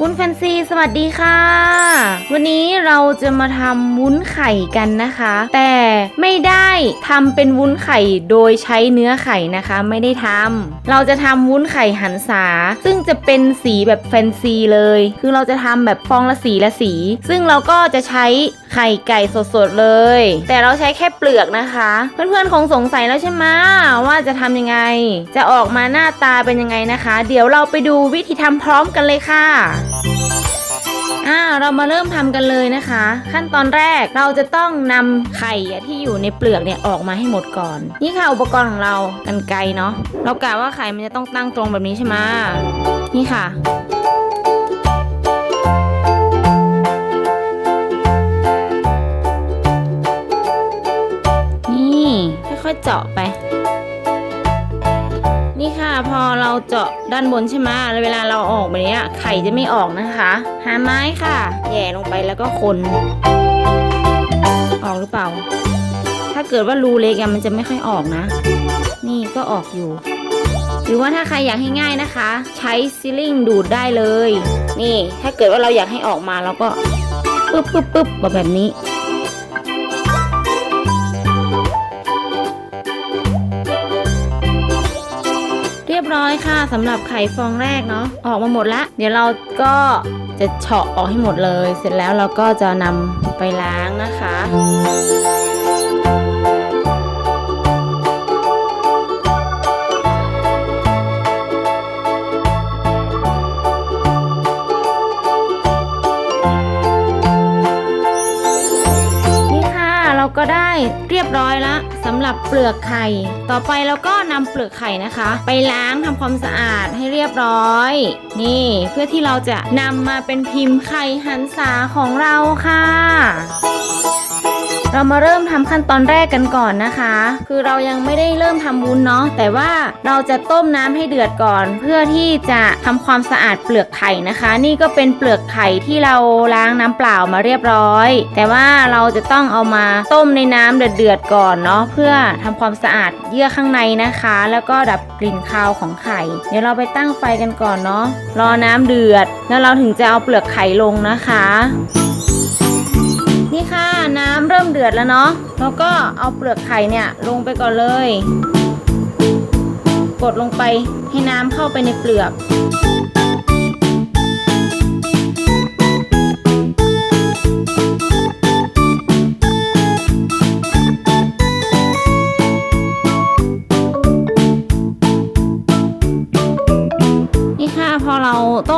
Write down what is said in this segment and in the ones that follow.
วุ้นแฟนซีสวัสดีค่ะ วันนี้เราจะมาทำวุ้นไข่กันนะคะ แต่ไม่ได้ทำเป็นวุ้นไข่โดยใช้เนื้อไข่นะคะไม่ได้ทำเราจะทำวุ้นไข่หันษา ซึ่งจะเป็นสีแบบแฟนซีเลย คือเราจะทำแบบฟองละสีละสี ซึ่งเราก็จะใช้ ไข่ไก่สดๆเลย แต่เราใช้แค่เปลือกนะคะ เพื่อนๆคงสงสัยแล้วใช่ไหมว่าจะทำยังไง จะออกมาหน้าตาเป็นยังไงนะคะ เดี๋ยวเราไปดูวิธีทำพร้อมกันเลยค่ะอ่าเรามาเริ่มทำกันเลยนะคะ ขั้นตอนแรกเราจะต้องนำไข่ที่อยู่ในเปลือกเนี่ยออกมาให้หมดก่อน นี่ค่ะอุปกรณ์ของเรากันไกเนาะเรากะว่าไข่มันจะต้องตั้งตรงแบบนี้ใช่ไหมนี่ค่ะ ค่อยๆเจาะไป นี่ค่ะพอเราเจาะด้านบนใช่ไหมแล้วเวลาเราออกแบบนี้ไข่จะไม่ออกนะคะ หาไม้ค่ะแย่ลงไปแล้วก็คน ออกหรือเปล่า ถ้าเกิดว่ารูเล็กมันจะไม่ค่อยออกนะ นี่ก็ออกอยู่ หรือว่าถ้าใครอยากให้ง่ายนะคะ ใช้ซิลลิงดูดได้เลย นี่ ถ้าเกิดว่าเราอยากให้ออกมาเราก็ปึ๊บปึ๊บปึ๊บแบบนี้ ร้อยค่ะสำหรับไข่ฟองแรกเนาะออกมาหมดละ เดี๋ยวเราก็จะเฉาะออกให้หมดเลย เสร็จแล้วเราก็จะนำไปล้างนะคะ ก็ได้เรียบร้อยแล้วสำหรับเปลือกไข่ ต่อไปเราก็นำเปลือกไข่นะคะ ไปล้างทำความสะอาดให้เรียบร้อย นี่ เพื่อที่เราจะนำมาเป็นพิมพ์ไข่หันษาของเราค่ะ เรามาเริ่มทำขั้นตอนแรกกันก่อนนะคะ คือเรายังไม่ได้เริ่มทำวุ้นเนาะแต่ว่าเราจะต้มน้ำให้เดือดก่อน เพื่อที่จะทำความสะอาดเปลือกไข่นะคะ นี่ก็เป็นเปลือกไข่ที่เราล้างน้ำเปล่ามาเรียบร้อย แต่ว่าเราจะต้องเอามาต้มในน้ำเดือดๆก่อนเนาะเพื่อทำความสะอาดเยื่อข้างในนะคะ แล้วก็ดับกลิ่นคาวของไข่ เดี๋ยวเราไปตั้งไฟกันก่อนเนาะรอน้ำเดือด แล้วเราถึงจะเอาเปลือกไข่ลงนะคะ นี่ค่ะ น้ำเริ่มเดือดแล้วเนาะแล้วก็เอาเปลือกไข่เนี่ยลงไปก่อนเลย กดลงไปให้น้ำเข้าไปในเปลือก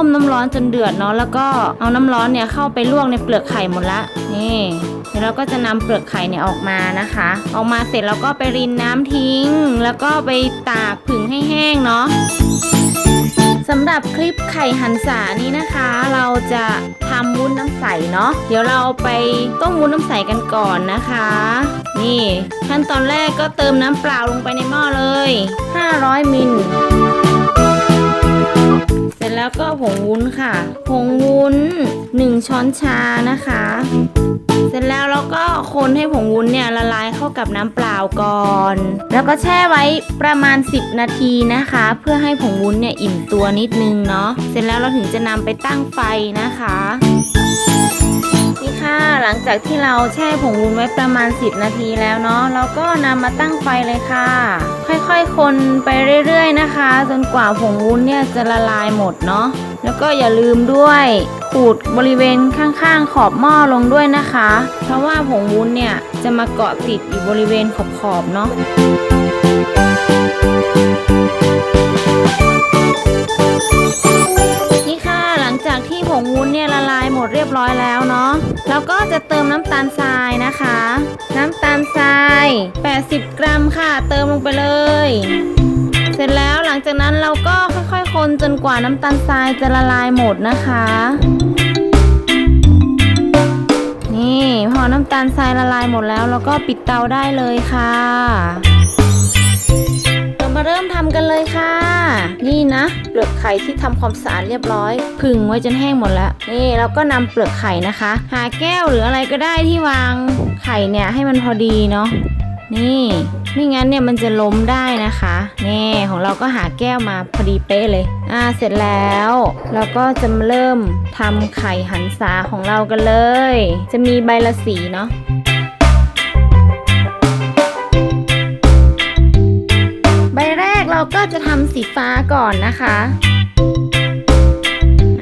ต้มน้ำร้อนจนเดือดเนาะแล้วก็เอาน้ำร้อนเนี่ยเข้าไปลวกในเปลือกไข่หมดละนี่เดี๋ยวเราก็จะนำเปลือกไข่เนี่ยออกมานะคะ ออกมาเสร็จแล้วก็ไปรินน้ำทิ้ง แล้วก็ไปตากผึ่งให้แห้งเนาะสำหรับคลิปไข่หันษานี้นะคะ เราจะทำวุ้นน้ำใสเนาะเดี๋ยวเราไปต้มวุ้นน้ำใสกันก่อนนะคะ นี่ขั้นตอนแรกก็เติมน้ำเปล่าลงไปในหม้อเลย 500มิลเสร็จ แล้วก็ผงวุ้นค่ะ ผงวุ้น 1 ช้อนชานะคะ เสร็จแล้วเราก็คนให้ผงวุ้นเนี่ยละลายเข้ากับน้ำเปล่าก่อน แล้วก็แช่ไว้ประมาณ 10 นาทีนะคะ เพื่อให้ผงวุ้นเนี่ยอิ่มตัวนิดนึงเนาะ เสร็จแล้วเราถึงจะนำไปตั้งไฟนะคะ นี่ค่ะ หลังจากที่เราแช่ผงวุ้นไว้ประมาณ 10 นาทีแล้วเนาะเราก็นำมาตั้งไฟเลยค่ะ ค่อยๆ คนไปเรื่อยๆนะคะ จนกว่าผงวุ้นเนี่ยจะละลายหมดเนาะแล้วก็อย่าลืมด้วยขูดบริเวณข้างๆ ขอบหม้อลงด้วยนะคะ เพราะว่าผงวุ้นเนี่ยจะมาเกาะติดอยู่บริเวณขอบๆเนาะ ร้อยแล้วเนาะเราก็จะเติมน้ำตาลทรายนะคะ น้ำตาลทราย 80 กรัมค่ะ เติมลงไปเลย เสร็จแล้วหลังจากนั้นเราก็ค่อยๆ คนจนกว่าน้ำตาลทรายจะละลายหมดนะคะ นี่พอน้ำตาลทรายละลายหมดแล้วเราก็ปิดเตาได้เลยค่ะ มาเริ่มทำกันเลยค่ะ นี่นะ เปลือกไข่ที่ทำความสะอาดเรียบร้อย ผึ่งไว้จนแห้งหมดแล้ว นี่เราก็นำเปลือกไข่นะคะ หาแก้วหรืออะไรก็ได้ที่วางไข่เนี่ยให้มันพอดีเนาะ นี่ไม่งั้นเนี่ยมันจะล้มได้นะคะนี่ของเราก็หาแก้วมาพอดีเป๊ะเลย อ่าเสร็จแล้ว เราก็จะมาเริ่มทำไข่หันษาของเรากันเลย จะมีใบละสีเนาะ เราก็จะทำสีฟ้าก่อนนะคะ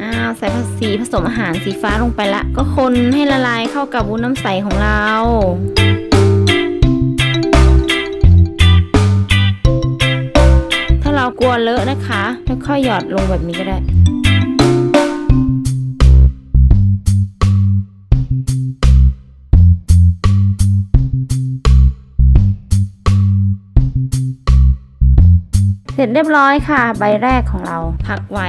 อ้าวใส่สีผสมอาหารสีฟ้าลงไปละ ก็คนให้ละลายเข้ากับวุ้นน้ำใสของเราถ้าเรากลัวเลอะนะคะค่อยๆหยอดลงแบบนี้ก็ได้ เสร็จเรียบร้อยค่ะ ใบแรกของเราพักไว้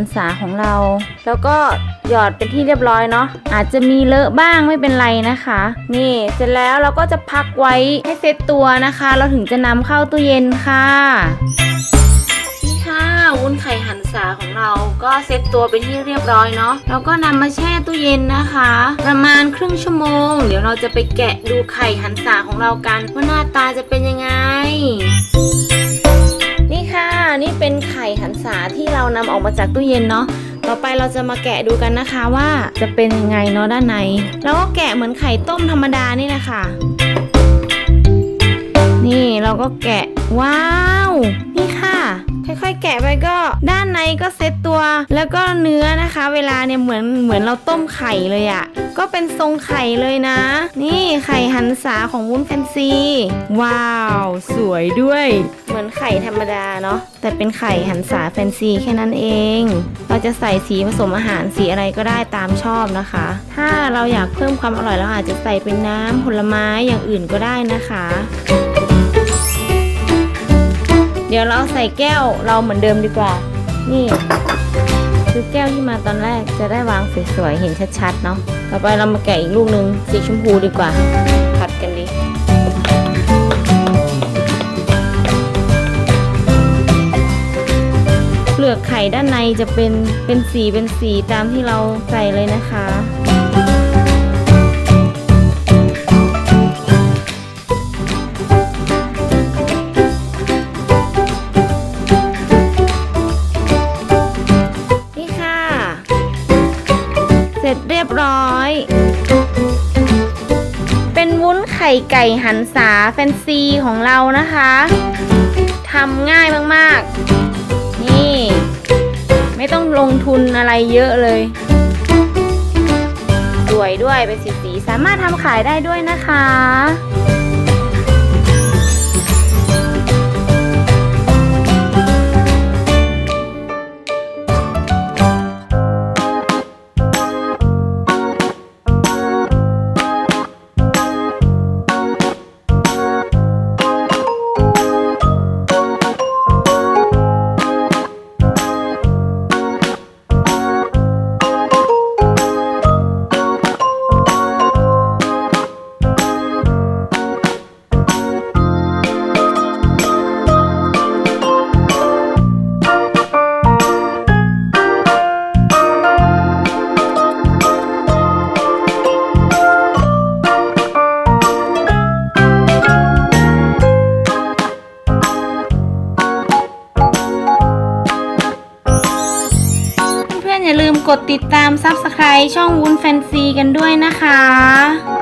นไข่หันษาของเรา แล้วก็หยอดเป็นที่เรียบร้อยเนาะอาจจะมีเลอะบ้างไม่เป็นไรนะคะ นี่เสร็จแล้วเราก็จะพักไว้ให้เซตตัวนะคะ เราถึงจะนำเข้าตู้เย็นค่ะนี่ค่ะวุ้นไข่หันษาของเราก็เซตตัวเป็นที่เรียบร้อยเนาะเราก็นำมาแช่ตู้เย็นนะคะ ประมาณครึ่งชั่วโมง เดี๋ยวเราจะไปแกะดูไข่หันษาของเรากันว่าหน้าตาจะเป็นยังไง นี่ค่ะ นี่เป็นไข่หันษาที่เรานำออกมาจากตู้เย็นเนาะต่อไปเราจะมาแกะดูกันนะคะว่าจะเป็นยังไงเนาะด้านในแล้วก็แกะเหมือนไข่ต้มธรรมดานี่นะคะนี่เราก็แกะว้าว นี่ค่ะ แกะไปก็ด้านในก็เซ็ตตัว แล้วก็เนื้อนะคะ เวลาเนี่ยเหมือนเหมือนเราต้มไข่เลยอะ่ะก็เป็นทรงไข่เลยนะ นี่ไข่หันษาของวุ้นแฟนซีว้าว สวยด้วย เหมือนไข่ธรรมดาเนาะแต่เป็นไข่หันษาแฟนซีแค่นั้นเอง เราจะใส่สีผสมอาหารสีอะไรก็ได้ตามชอบนะคะ ถ้าเราอยากเพิ่มความอร่อยเราอาจจะใส่เป็นน้ำผลไม้อย่างอื่นก็ได้นะคะ เดี๋ยวเราใส่แก้วเราเหมือนเดิมดีกว่า นี่ คือแก้วที่มาตอนแรกจะได้วางสวยๆ เห็นชัดๆ เนาะ ต่อไปเรามาแกะอีกลูกหนึ่งสีชมพูดีกว่า ผัดกันดีเปลือกไข่ด้านในจะเป็นเป็นสีเป็นสีตามที่เราใส่เลยนะคะ ร้อย เป็นวุ้นไข่ไก่หันษาแฟนซีของเรานะคะทำง่ายมากๆ นี่ ไม่ต้องลงทุนอะไรเยอะเลย สวยด้วยเป็นสีสีๆสามารถทำขายได้ด้วยนะคะ กดติดตาม Subscribe ช่องวุ้นแฟนซีกันด้วยนะคะ